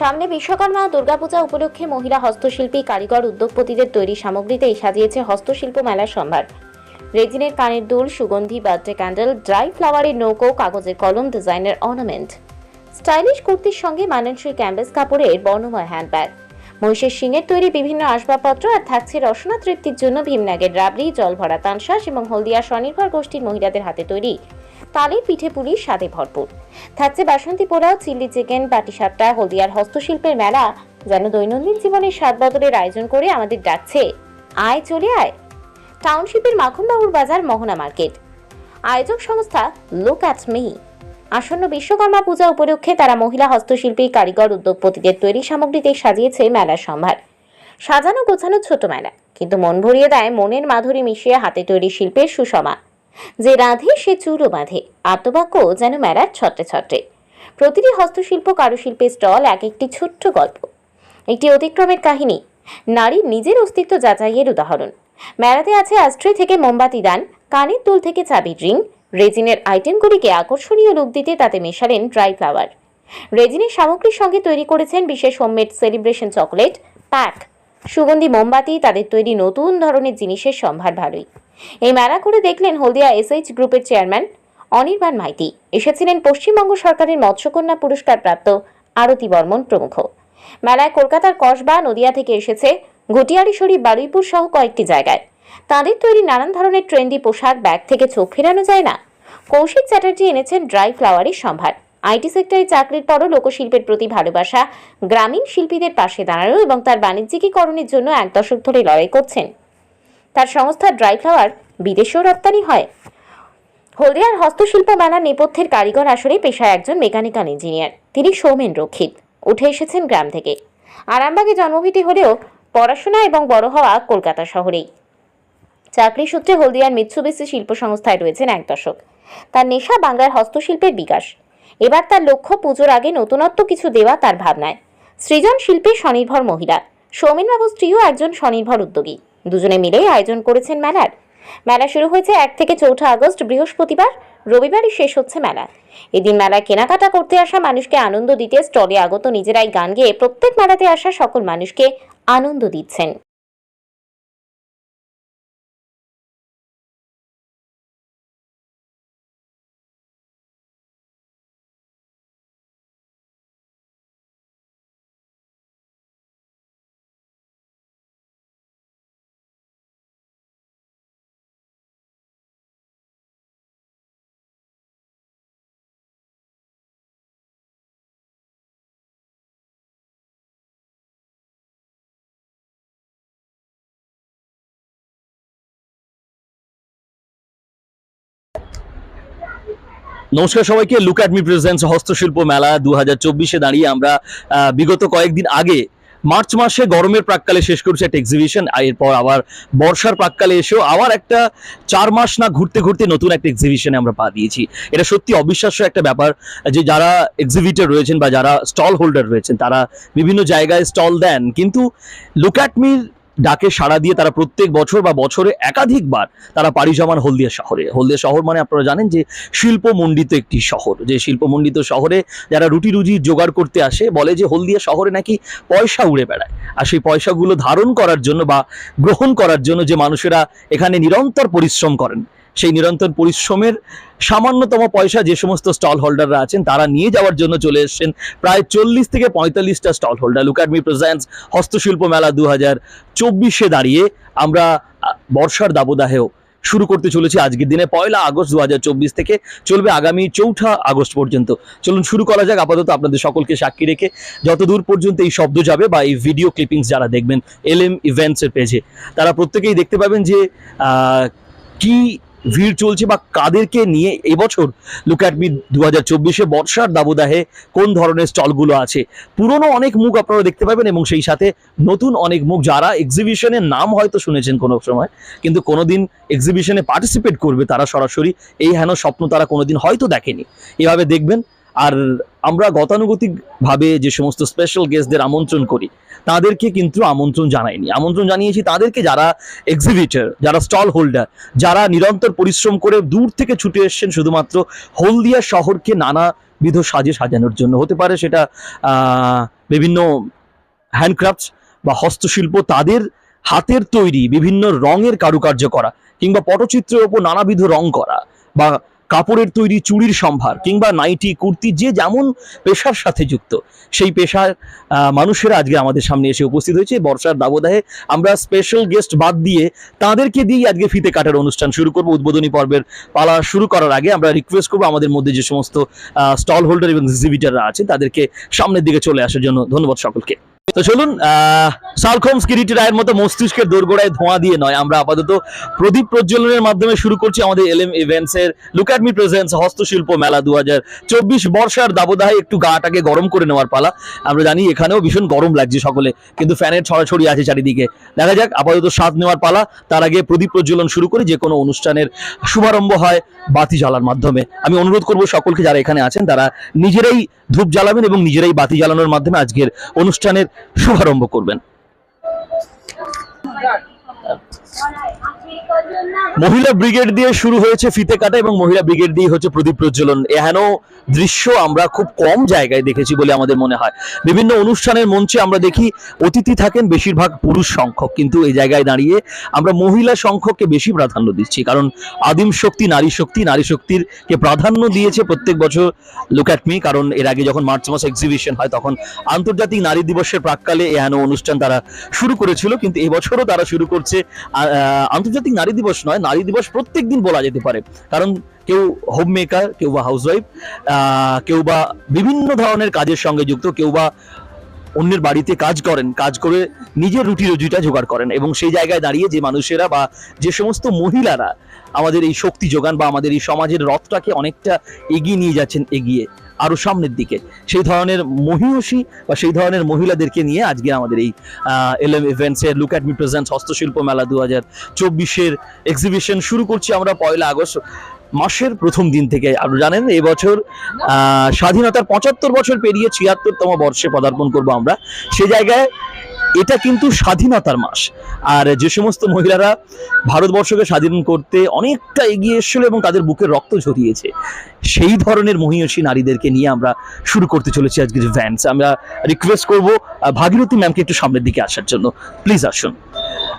সামনে বিশ্বকর্মা দুর্গাপূজা উপলক্ষে মহিলা হস্তশিল্পী, কারিগর, উদ্যোগপতিদের তৈরি সামগ্রীতেই সাজিয়েছে হস্তশিল্প মেলার সম্ভার। রেজিনের কানের দুল, সুগন্ধি, বার্থডে ক্যান্ডেল, ড্রাই ফ্লাওয়ারের নৌকো, কাগজের কলম, ডিজাইনের অর্নামেন্ট। স্টাইলিশ কুর্তির সঙ্গে মানানসই ক্যাম্বাস কাপড়ের বর্ণময় হ্যান্ডব্যাগ। মহিষের শিঙের তৈরি বিভিন্ন আসবাবপত্র আর থাকছে রসনা তৃপ্তির জন্য ভীমনাগের রাবড়ি জল ভরা তানশ্বাস এবং হলদিয়া স্বনির্ভর গোষ্ঠীর মহিলাদের হাতে তৈরি তালের পিঠে পুলি স্বাদে ভরপুর। থাকছে বাসন্তী পোলাও চিল্লি চিকেন পাটিসাপটা হলদিয়ার হস্তশিল্পের মেলা, যেন দৈনন্দিন জীবনের স্বাদ বদলের আয়োজন করে আমাদের ডাকছে। আয় চলে আয়। টাউনশিপের মাখনবাবুর বাজার, মোহনা মার্কেট। আয়োজক সংস্থা লুক অ্যাট মি আসন্ন বিশ্বকর্মা পূজা উপলক্ষে তারা মহিলা হস্তশিল্পী, কারিগর, উদ্যোগপতিদের তৈরি সামগ্রীতে সাজিয়েছে মেলার সম্ভার। সাজানো গোছানো ছোট মেলা, কিন্তু মন ভরিয়ে দেয় মনের মাধুরী মিশিয়ে হাতে তৈরি শিল্পের সুষমা। যে রাধে, সে চুরো বাঁধে। আত্মবাক্য যেন মেলার ছত্রে ছত্রে। প্রতিটি হস্তশিল্প কারুশিল্পের স্টল, এক একটি ছোট্ট গল্প। একটি অতিক্রমের কাহিনী। নারীর নিজের অস্তিত্ব যাচাইয়ের উদাহরণ। মেলাতে আছে আস্ট্রে থেকে মোমবাতি দান কানের দুল থেকে চাবি রিং। রেজিনের আইটেমগুলিকে আকর্ষণীয় লুক দিতে তাতে মেশালেন ড্রাই ফ্লাওয়ার। রেজিনের সামগ্রীর সঙ্গে তৈরি করেছেন বিশেষ হোমমেড সেলিব্রেশন চকোলেট, প্যাক। সুগন্ধি মোমবাতি, তাদের তৈরি নতুন ধরনের জিনিসের সম্ভার ভালোই। এই মেলা করে দেখলেন হলদিয়া এসএইচ গ্রুপের চেয়ারম্যান অনির্বাণ মাইতি। এসেছিলেন পশ্চিমবঙ্গ সরকারের মৎস্যকন্যা পুরস্কার প্রাপ্ত আরতি বর্মন প্রমুখ। মেলায় কলকাতার কসবা নদিয়া থেকে এসেছে ঘটিয়ারি শরীফ বারুইপুর সহ কয়েকটি জায়গায়। তাদের তৈরি নানান ধরনের ট্রেন্ডি পোশাক, ব্যাগ থেকে চোখ ফেরানো যায় না। কৌশিক চ্যাটার্জি এনেছেন ড্রাই ফ্লাওয়ারের সম্ভার। আইটি সেক্টরে চাকরির পরও লোকশিল্পের প্রতি ভালোবাসা গ্রামীণ শিল্পীদের পাশে দাঁড়ানো এবং তার বাণিজ্যিকীকরণের জন্য এক দশক ধরে লড়াই করছেন। তার সংস্থা ড্রাই ফ্লাওয়ার বিদেশেও রপ্তানি হয়। হলদিয়ার হস্তশিল্প মেলার নেপথ্যের কারিগর আসলে পেশায় একজন মেকানিক্যাল ইঞ্জিনিয়ার। তিনি সৌমেন রক্ষিত। উঠে এসেছেন গ্রাম থেকে। আরামবাগে জন্মভিটি হলেও পড়াশোনা এবং বড় হওয়া কলকাতা শহরেই। চাকরি সূত্রে হলদিয়ার মিৎসুবিসি শিল্প সংস্থায় রয়েছেন এক দশক। তার নেশা বাংলার হস্তশিল্পের বিকাশ। এবার তার লক্ষ্য পুজোর আগে নতুনত্ব কিছু দেওয়া তার ভাবনায়। সৃজন শিল্পী স্বনির্ভর মহিলা। সৌমিনবাবু স্ত্রীও একজন স্বনির্ভর উদ্যোগী। দুজনে মিলেই আয়োজন করেছেন মেলার। মেলা শুরু হয়েছে এক থেকে চৌঠা আগস্ট, বৃহস্পতিবার। রবিবারই শেষ হচ্ছে মেলা। এদিন মেলায় কেনাকাটা করতে আসা মানুষকে আনন্দ দিতে স্টলে আগত নিজেরাই গান গেয়ে প্রত্যেক মেলাতে আসা সকল মানুষকে আনন্দ দিচ্ছেন। নমস্কার সবাইকে, লুক অ্যাট মি প্রেজেন্টস হস্তশিল্প মেলা দু হাজার দাঁড়িয়ে আমরা বিগত কয়েকদিন আগে, মার্চ মাসে গরমের প্রাককালে শেষ করছে একটা এক্সিবিশন এরপর আবার বর্ষার প্রাককালে এসেও আবার একটা চার মাস না ঘুরতে ঘুরতে নতুন একটা এক্সিবিশনে আমরা পা দিয়েছি। এটা সত্যি অবিশ্বাস্য একটা ব্যাপার যে যারা এক্সিবিটর রয়েছেন বা যারা স্টল হোল্ডার রয়েছেন, তারা বিভিন্ন জায়গায় স্টল দেন। কিন্তু লুক অ্যাট মির ডাকে সাড়া দিয়ে তারা প্রত্যেক বছর বা বছরে একাধিকবার তারা পাড়ি জমান হলদিয়া শহরে। হলদিয়া শহর মানে আপনারা জানেন যে শিল্পমণ্ডিত একটি শহর। যে শিল্পমণ্ডিত শহরে যারা রুটি রুজি জোগাড় করতে আসে, বলে যে হলদিয়া শহরে নাকি পয়সা উড়ে বেড়ায়। আর সেই পয়সাগুলো ধারণ করার জন্য বা গ্রহণ করার জন্য যে মানুষেরা এখানে নিরন্তর পরিশ্রম করেন সেই নিরন্তর পরিশ্রমের সামান্যতম পয়সা যে সমস্ত স্টল হোল্ডাররা আছেন, তারা নিয়ে যাওয়ার জন্য চলে এসেছেন প্রায় চল্লিশ থেকে পঁয়তাল্লিশটা স্টল হোল্ডার লুকারমি প্রেজেন্টস হস্তশিল্প মেলা দু হাজার চব্বিশে দাঁড়িয়ে আমরা বর্ষার দাবদাহেও শুরু করতে চলেছি আজকের দিনে। পয়লা আগস্ট দু হাজার চব্বিশ থেকে চলবে আগামী চৌঠা আগস্ট পর্যন্ত। চলুন শুরু করা যাক, আপাতত আপনাদের সকলকে সাক্ষী রেখে যত দূর পর্যন্ত এই শব্দ যাবে বা এই ভিডিও ক্লিপিংস যারা দেখবেন এল এম ইভেন্টসের পেজে তারা প্রত্যেকেই দেখতে পাবেন যে কি ভিড় চলছে বা কাদেরকে নিয়ে এবছর লুক অ্যাট মি দু হাজার চব্বিশে বর্ষার দাবদাহে কোন ধরনের স্টলগুলো আছে? পুরনো অনেক মুখ আপনারা দেখতে পাবেন এবং সেই সাথে নতুন অনেক মুখ যারা এক্সিবিশনের নাম হয়তো শুনেছেন কোনো সময়, কিন্তু কোনোদিন এক্সিবিশনে পার্টিসিপেট করবে তারা সরাসরি, এই হেন স্বপ্ন তারা কোনোদিন হয়তো দেখেনি। এভাবে দেখবেন আর আমরা গতানুগতিকভাবে যে সমস্ত স্পেশাল গেস্টদের আমন্ত্রণ করি, তাদেরকে কিন্তু আমন্ত্রণ জানাইনি। আমন্ত্রণ জানিয়েছি তাদেরকে যারা এক্সিবিটর যারা স্টল হোল্ডার যারা নিরন্তর পরিশ্রম করে দূর থেকে ছুটে এসছেন শুধুমাত্র হলদিয়া শহরকে নানাবিধ সাজে সাজানোর জন্য। হতে পারে সেটা বিভিন্ন হ্যান্ডক্রাফটস বা হস্তশিল্প তাদের হাতের তৈরি, বিভিন্ন রঙের কারুকার্য করা, কিংবা পটচিত্রের ওপর নানাবিধ রং করা বা কাপড়ের তৈরি চুড়ির সম্ভার কিংবা নাইটি, কুর্তি, যে যেমন পেশার সাথে যুক্ত, সেই পেশার মানুষেরা আজকে আমাদের সামনে এসে উপস্থিত হয়েছে। বর্ষার দাবদাহে আমরা স্পেশাল গেস্ট বাদ দিয়ে তাদেরকে দিয়েই আজকে ফিতে কাটার অনুষ্ঠান শুরু করব। উদ্বোধনী পর্বের পালা শুরু করার আগে আমরা রিকোয়েস্ট করব আমাদের মধ্যে যে সমস্ত স্টল হোল্ডার এবং এক্সিবিটাররা আছে, তাদেরকে সামনের দিকে চলে আসার জন্য ধন্যবাদ সকলকে। তো চলুন সালখোমস কিরিটি রায়ের মতো মস্তিষ্কের দোরগোড়ায় ধোঁয়া দিয়ে নয়। আমরা আপাতত প্রদীপ প্রজ্বলনের মাধ্যমে শুরু করছি আমাদের এলএম ইভেন্টস এর লুক মি প্রেজেন্স হস্তশিল্প মেলা দু চব্বিশ বর্ষার দাবদাহে একটু গাটাকে গরম করে নেওয়ার পালা। আমরা জানি এখানেও ভীষণ গরম লাগছে সকলে, কিন্তু ফ্যানের ছড়াছড়ি আছে চারিদিকে। দেখা যাক, আপাতত স্বাদ নেওয়ার পালা। তার আগে প্রদীপ প্রজ্বলন শুরু করে, যে কোনো অনুষ্ঠানের শুভারম্ভ হয় বাতি জ্বালার মাধ্যমে। আমি অনুরোধ করব সকলকে যারা এখানে আছেন, তারা নিজেরাই ধূপ জ্বালাবেন এবং নিজেরাই বাতি জ্বালানোর মাধ্যমে আজকের অনুষ্ঠানের শুভারম্ভ করবেন। মহিলা ব্রিগেড দিয়ে শুরু হয়েছে ফিতে কাটা এবং মহিলা ব্রিগেড দিয়ে হচ্ছে প্রদীপ প্রজ্বলন। এহেন দৃশ্য আমরা খুব কম জায়গায় দেখেছি বলে আমাদের মনে হয়। বিভিন্ন অনুষ্ঠানের মঞ্চে আমরা দেখি অতিথি থাকেন বেশিরভাগ পুরুষ সংখ্যক, কিন্তু এই জায়গায় দাঁড়িয়ে আমরা মহিলা সংখ্যককে বেশি প্রাধান্য দিচ্ছি। কারণ আদিম শক্তি নারী শক্তি, নারী শক্তির কে প্রাধান্য দিয়েছে প্রত্যেক বছর লুক অ্যাট মি কারণ এর আগে যখন মার্চ মাস এক্সিবিশন হয় তখন আন্তর্জাতিক নারী দিবসের প্রাককালে এহেন অনুষ্ঠান তারা শুরু করেছিল, কিন্তু এবছরও তারা শুরু করছে আন্তর্জাতিক নারী দিবস নয়, নারী দিবস প্রত্যেক দিন বলা যেতে পারে। কারণ কেউ হোম মেকার কেউ বা হাউসওয়াইফ কেউ বা বিভিন্ন ধরনের কাজের সঙ্গে যুক্ত, কেউ বা অন্যের বাড়িতে কাজ করেন, কাজ করে নিজের রুটি রুজিটা জোগাড় করেন এবং সেই জায়গায় দাঁড়িয়ে যে মানুষেরা বা যে সমস্ত মহিলারা আমাদের এই শক্তি যোগান বা আমাদের এই সমাজের রথটাকে অনেকটা এগিয়ে নিয়ে যাচ্ছেন, এগিয়ে আরও সামনের দিকে। সেই ধরনের মহিষী বা সেই ধরনের মহিলাদেরকে নিয়ে আজকে আমাদের এই এলএম ইভেন্টস এর লুক অ্যাট মি প্রেজেন্ট হস্তশিল্প মেলা দু হাজার চব্বিশের এক্সিবিশন শুরু করছি আমরা পয়লা আগস্ট মাসের প্রথম দিন থেকে। আর জানেন, এবছর স্বাধীনতার পঁচাত্তর বছর পেরিয়ে ছিয়াত্তরতম বর্ষে পদার্পণ করব আমরা। সে জায়গায় এটা কিন্তু স্বাধীনতার মাস। আর যে সমস্ত মহিলারা ভারতবর্ষকে স্বাধীন করতে অনেকটা এগিয়ে এসেছিল এবং তাদের বুকের রক্ত ঝরিয়েছে, সেই ধরনের মহিষী নারীদেরকে নিয়ে আমরা শুরু করতে চলেছি আজকের ভ্যান্স আমরা রিকোয়েস্ট করব ভাগীরথী ম্যামকে একটু সামনের দিকে আসার জন্য। প্লিজ আসুন।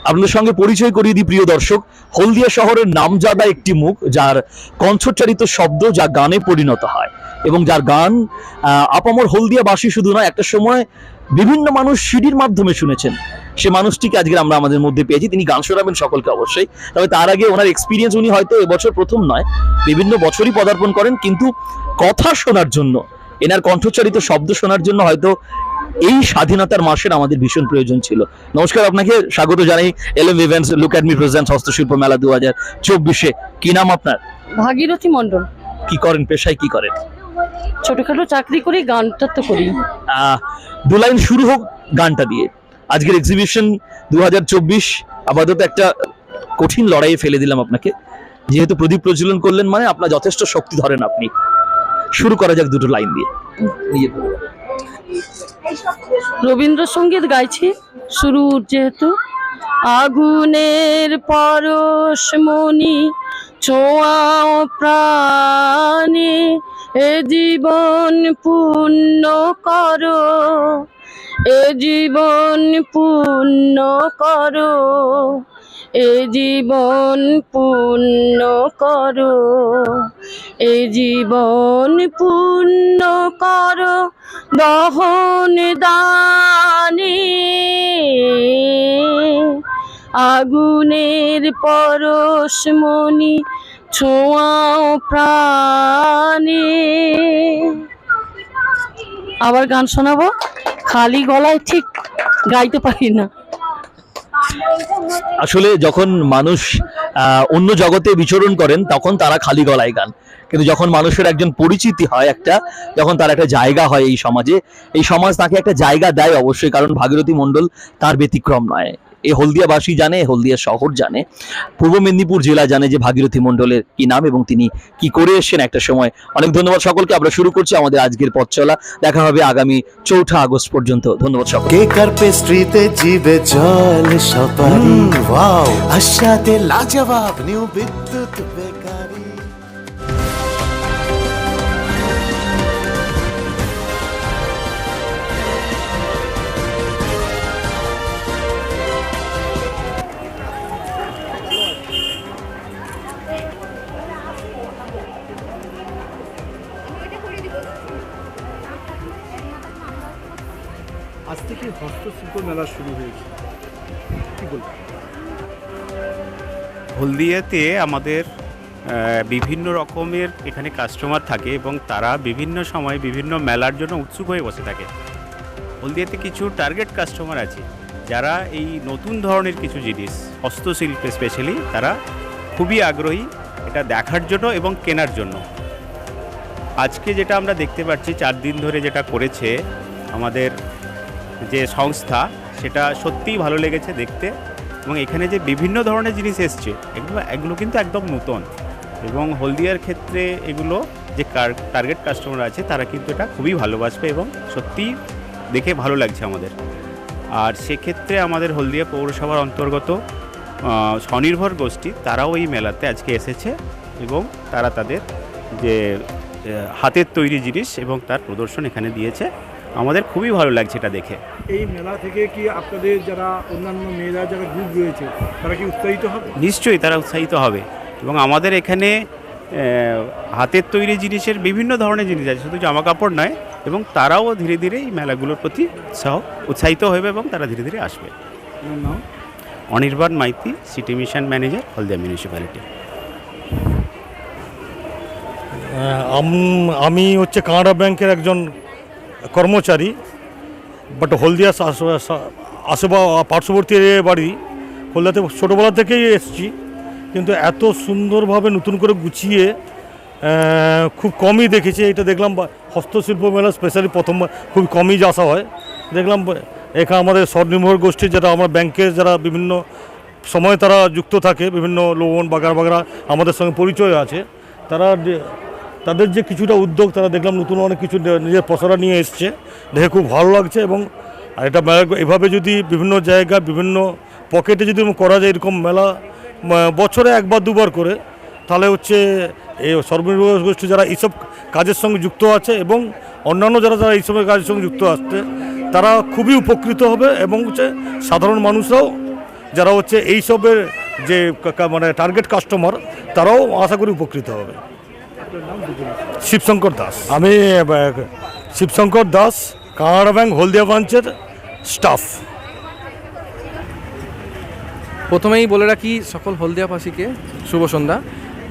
আপনাদের সঙ্গে পরিচয় করিয়ে দিই, প্রিয় দর্শক। হলদিয়া শহরের নামজাদা একটি মুখ, যার কণ্ঠচারিত শব্দ, যা গানে পরিণত হয়। এবং যার গান আপামর হলদিয়াবাসী শুধু নয়, একটা সময় বিভিন্ন মানুষ সিডির মাধ্যমে শুনেছেন। সে মানুষটিকে আজকে আমরা আমাদের মধ্যে পেয়েছি। তিনি গান শোনাবেন সকলকে অবশ্যই। তবে তার আগে ওনার এক্সপিরিয়েন্স উনি হয়তো এবছর প্রথম নয় বিভিন্ন বছরই পদার্পণ করেন। কিন্তু কথা শোনার জন্য এনার কণ্ঠচারিত শব্দ শোনার জন্য হয়তো এই স্বাধীনতার মাসের আমাদের ভীষণ প্রয়োজন ছিল। নমস্কার আপনাকে স্বাগত জানাই LM events look at me present হস্তশিল্প মেলা দু হাজার চব্বিশে। কি নাম আপনার? ভাগীরথী মণ্ডল। কি করেন পেশায় কি করেন? ছোটখাটো চাকরি করি গানটা তো করি। দু লাইন শুরু হোক গানটা দিয়ে। আজকের এক্সিবিশন দু হাজার চব্বিশ আপাতত একটা কঠিন লড়াইয়ে ফেলে দিলাম আপনাকে। যেহেতু প্রদীপ প্রজ্বলন করলেন মানে আপনার যথেষ্ট শক্তি ধরেন আপনি। শুরু করা যাক দুটো লাইন দিয়ে। রবীন্দ্রসঙ্গীত গাইছি শুরু যেহেতু। আগুনের পরশমণি ছোঁয়াও প্রাণে এ জীবন পূর্ণ করো, এ জীবন পূর্ণ করো, এ জীবন পূর্ণ করো, এ জীবন পূর্ণ করো দহন দানে। আগুনের পরশমণি ছোঁয়াও আবার গান শোনাবো? খালি গলায় ঠিক গাইতে পারি না। আসলে যখন মানুষ অন্য জগতে বিচরণ করেন, তখন তারা খালি গলায় গান। কিন্তু যখন মানুষের একজন পরিচিতি হয় একটা, যখন তার একটা জায়গা হয় এই সমাজে, এই সমাজ তাকে একটা জায়গা দেয় অবশ্যই, কারণ ভাগীরথী মণ্ডল তার ব্যতিক্রম নয়। এই হলদিয়াবাসী জানে হলদিয়া শহর জানে। পূর্ব মেদিনীপুর জেলা জানে যে ভাগীরথী মণ্ডলের কি নাম এবং তিনি কি করে এসেছেন একটা সময়। অনেক ধন্যবাদ সকলকে আমরা শুরু করছি আমাদের আজকের পথ চলা। দেখা হবে আগামী চৌঠা আগস্ট পর্যন্ত। ধন্যবাদ সকল কেক আর পেস্ট্রিতে জিবে জল সপারি ওয়াও আশাতে লাজবাব নিউ বিদ্যুৎ হস্তশিল্প মেলা শুরু হয়েছে। কি হলদিয়াতে আমাদের বিভিন্ন রকমের এখানে কাস্টমার থাকে এবং তারা বিভিন্ন সময় বিভিন্ন মেলার জন্য উৎসুক হয়ে বসে থাকে। হলদিয়াতে কিছু টার্গেট কাস্টমার আছে, যারা এই নতুন ধরনের কিছু জিনিস, হস্তশিল্পে স্পেশালি তারা খুবই আগ্রহী এটা দেখার জন্য এবং কেনার জন্য। আজকে যেটা আমরা দেখতে পাচ্ছি, চার দিন ধরে যেটা করেছে আমাদের যে সংস্থা, সেটা সত্যিই ভালো লেগেছে দেখতে এবং এখানে যে বিভিন্ন ধরনের জিনিস এসছে, এগুলো এগুলো কিন্তু একদম নতুন এবং হলদিয়ার ক্ষেত্রে এগুলো যে টার্গেট কাস্টমার আছে, তারা কিন্তু এটা খুবই ভালোবাসবে এবং সত্যিই দেখে ভালো লাগছে আমাদের। আর সেক্ষেত্রে আমাদের হলদিয়া পৌরসভার অন্তর্গত স্বনির্ভর গোষ্ঠী, তারাও এই মেলাতে আজকে এসেছে এবং তারা তাদের যে হাতের তৈরি জিনিস এবং তার প্রদর্শন এখানে দিয়েছে। আমাদের খুবই ভালো লাগছে এটা দেখে। এই মেলা থেকে কি আপনাদের যারা অন্যান্য মেয়েরা যারা গ্রুপ রয়েছে তারা কি উৎসাহিত হবে? নিশ্চয়ই তারা উৎসাহিত হবে। এবং আমাদের এখানে হাতের তৈরি জিনিসের বিভিন্ন ধরনের জিনিস আছে শুধু জামা কাপড় নয় এবং তারাও ধীরে ধীরে এই মেলাগুলোর প্রতি উৎসাহ উৎসাহিত হবে এবং তারা ধীরে ধীরে আসবে। Anirban Maiti city mission manager Haldia municipality. আমি হচ্ছে কানাডা ব্যাংকের একজন কর্মচারী বাট হলদিয়া আশেপা পার্শ্ববর্তী বাড়ি, হলদিয়াতে ছোটোবেলা থেকেই এসেছি, কিন্তু এত সুন্দরভাবে নতুন করে গুছিয়ে খুব কমই দেখেছি, এটা দেখলাম হস্তশিল্প মেলা স্পেশালি প্রথম খুব কমই আসা হয়, দেখলাম এখানে আমাদের স্বনির্ভর গোষ্ঠী যারা আমার ব্যাংকের যারা বিভিন্ন সময় তারা যুক্ত থাকে, বিভিন্ন লোন বাগার বাগারা আমাদের সঙ্গে পরিচয় আছে, তারা তাদের যে কিছুটা উদ্যোগ, তারা দেখলাম নতুন অনেক কিছু নিজের পসরা নিয়ে এসছে। দেখে খুব ভালো লাগছে এবং আর এটা এভাবে যদি বিভিন্ন জায়গা, বিভিন্ন পকেটে যদি করা যায়, এরকম মেলা বছরে একবার, দুবার করে, তাহলে হচ্ছে এই সর্বনির্ভর গোষ্ঠী যারা এইসব কাজের সঙ্গে যুক্ত আছে এবং অন্যান্য যারা যারা এইসব কাজের সঙ্গে যুক্ত আসছে, তারা খুবই উপকৃত হবে এবং হচ্ছে সাধারণ মানুষরাও, যারা হচ্ছে এইসবের যে মানে টার্গেট কাস্টমার তারাও আশা করি উপকৃত হবে। শিবশঙ্কর দাস। আমি শিবশঙ্কর দাস কানাড়া ব্যাংক হলদিয়া ব্রাঞ্চের স্টাফ। প্রথমেই বলে রাখি সকল হলদিয়াবাসীকে শুভ সন্ধ্যা।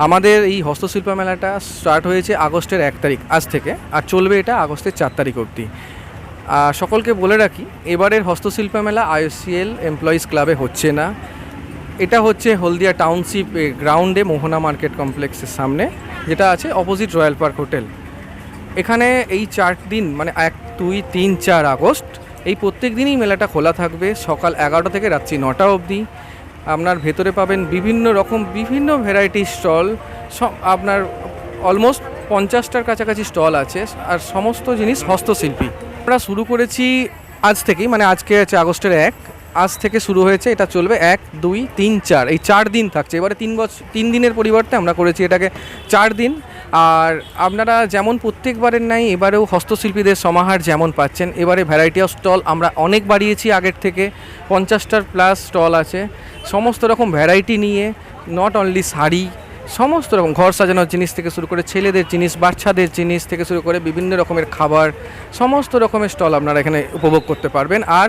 আমাদের এই হস্তশিল্প মেলাটা স্টার্ট হয়েছে আগস্টের এক তারিখ আজ থেকে আর চলবে এটা আগস্টের চার তারিখ অবধি। আর সকলকে বলে রাখি এবারের হস্তশিল্প মেলা আইসিএল এমপ্লয়িজ ক্লাবে হচ্ছে না। এটা হচ্ছে হলদিয়া টাউনশিপ গ্রাউন্ডে মোহনা মার্কেট কমপ্লেক্সের সামনে। যেটা আছে অপোজিট রয়্যাল পার্ক হোটেল এখানে এই চার দিন মানে এক, দুই, তিন, চার আগস্ট, এই প্রত্যেক দিনই মেলাটা খোলা থাকবে সকাল এগারোটা থেকে রাত্রি নটা অবধি। আপনার ভেতরে পাবেন বিভিন্ন রকম, বিভিন্ন ভ্যারাইটি স্টল আপনার অলমোস্ট পঞ্চাশটার কাছাকাছি স্টল আছে, আর সমস্ত জিনিস হস্তশিল্পী। আমরা শুরু করেছি আজ থেকেই মানে আজকে আছে আগস্টের এক। আজ থেকে শুরু হয়েছে, এটা চলবে এক, দুই, তিন, চার। এই চার দিন থাকছে। এবারে তিন বছর তিন দিনের পরিবর্তে আমরা করেছি এটাকে চার দিন। আর আপনারা যেমন প্রত্যেকবারের নাই এবারেও হস্তশিল্পীদের সমাহার যেমন পাচ্ছেন, এবারে ভ্যারাইটি অফ স্টল আমরা অনেক বাড়িয়েছি আগের থেকে। পঞ্চাশটার প্লাস স্টল আছে। সমস্ত রকম ভ্যারাইটি নিয়ে নট অনলি শাড়ি সমস্ত রকম ঘর সাজানোর জিনিস থেকে শুরু করে ছেলেদের জিনিস, বাচ্চাদের জিনিস থেকে শুরু করে বিভিন্ন রকমের খাবার, সমস্ত রকমের স্টল আপনারা এখানে উপভোগ করতে পারবেন। আর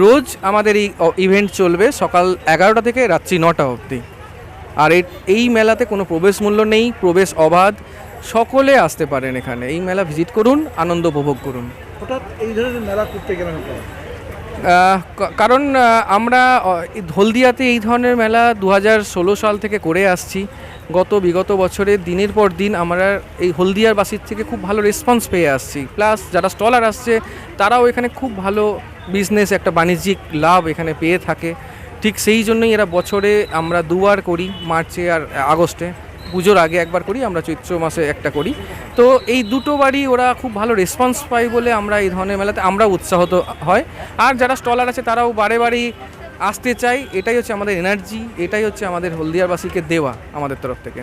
রোজ আমাদের এই ইভেন্ট চলবে সকাল এগারোটা থেকে রাত্রি নটা অবধি। আর এই মেলাতে কোনো প্রবেশ মূল্য নেই, প্রবেশ অবাধ। সকলে আসতে পারেন এখানে। এই মেলা ভিজিট করুন, আনন্দ উপভোগ করুন। হঠাৎ এই ধরনের মেলা করতে গেলেন কারণ আমরা হলদিয়াতে এই ধরনের মেলা দু হাজার ষোলো সাল থেকে করে আসছি। গত বিগত বছরে দিনের পর দিন আমরা এই হলদিয়ার বাসির থেকে খুব ভালো রেসপন্স পেয়ে আসছি। প্লাস যারা স্টলার আসছে, তারাও এখানে খুব ভালো বিজনেস একটা বাণিজ্যিক লাভ এখানে পেয়ে থাকে। ঠিক সেই জন্যই এরা বছরে আমরা দুবার করি, মার্চে আর আগস্টে। পুজোর আগে একবার করি আমরা চৈত্র মাসে একটা করি। তো এই দুটো বাড়ি ওরা খুব ভালো রেসপন্স পাই বলে আমরা এই ধরনের মেলাতে আমরা উৎসাহত হয়। আর যারা স্টলার আছে তারাও বারে বারেই আসতে চাই এটাই হচ্ছে আমাদের এনার্জি এটাই হচ্ছে আমাদের হলদিয়ারবাসীকে দেওয়া আমাদের তরফ থেকে।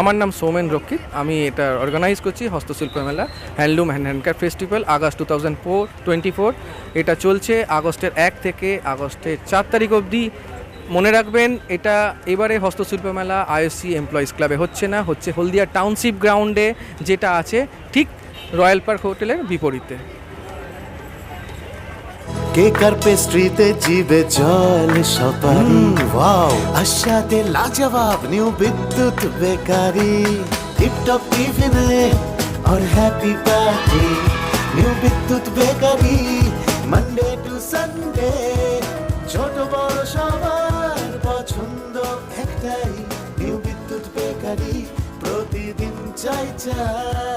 আমার নাম সৌমেন রক্ষিত। আমি এটা অর্গানাইজ করছি হস্তশিল্প মেলা handloom and handcraft festival August two thousand four twenty four এটা চলছে আগস্টের এক থেকে আগস্টের চার তারিখ অবধি। মনে রাখবেন এটা এবারে হস্তশিল্প মেলা আইএসসি এমপ্লয়িজ ক্লাবে হচ্ছে না হচ্ছে হলদিয়া টাউনশিপ গ্রাউন্ডে যেটা আছে ঠিক রয়্যাল পার্ক হোটেলের বিপরীতে কেক আর পেস্ট্রিতে জিবে জল সপারি ওয়াও আশাতে লাজবাব নিউ বিদ্যুৎ বেকারি টিপটপ টিফিনে और happy party new Bidyut bakery Monday to Sunday চাই চাই।